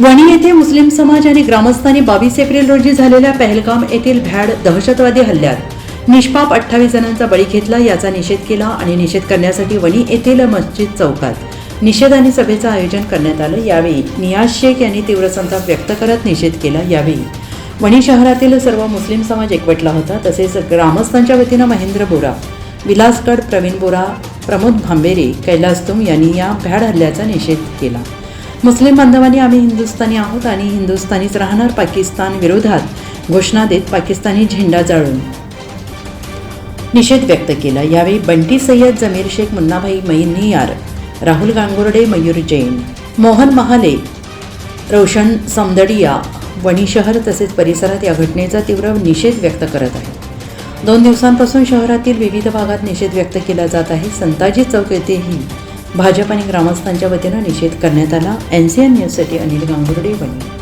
वणी येथे मुस्लिम समाज आणि ग्रामस्थांनी बावीस एप्रिल रोजी झालेल्या पहलगाम येथील भ्याड दहशतवादी हल्ल्यात निष्पाप अठ्ठावीस जणांचा बळी घेतला याचा निषेध केला आणि निषेध करण्यासाठी वणी येथील मस्जिद चौकात निषेध आणि सभेचं आयोजन करण्यात आलं. यावेळी नियाज शेख यांनी तीव्र संताप व्यक्त करत निषेध केला. यावेळी वणी शहरातील सर्व मुस्लिम समाज एकवटला होता. तसेच ग्रामस्थांच्या वतीनं महेंद्र बोरा विलासगड प्रवीण बोरा प्रमोद भांबेरे कैलास तुम यांनी या भ्याड हल्ल्याचा निषेध केला. मुस्लिम बांधवांनी आम्ही हिंदुस्थानी आहोत आणि हिंदुस्थानीच राहणार पाकिस्तान विरोधात घोषणा देत पाकिस्तानी झेंडा जाळून. निषेध व्यक्त केला. यावेळी बंटी सय्यद जमीर शेख मुन्नाभाई मैनियार राहुल गांगुर्डे मयूर जैन मोहन महाले रोशन समदडिया वणी शहर तसेच परिसरात या घटनेचा तीव्र निषेध व्यक्त करत आहे दोन दिवसांपासून शहरातील विविध भागात निषेध व्यक्त केला जात आहे. संताजी चौक येथेही भाजप आणि ग्रामस्थांच्या वतीनं निषेध करण्यात आला. एन सी एन न्यूजसाठी अनिल गांगुर्डे वणी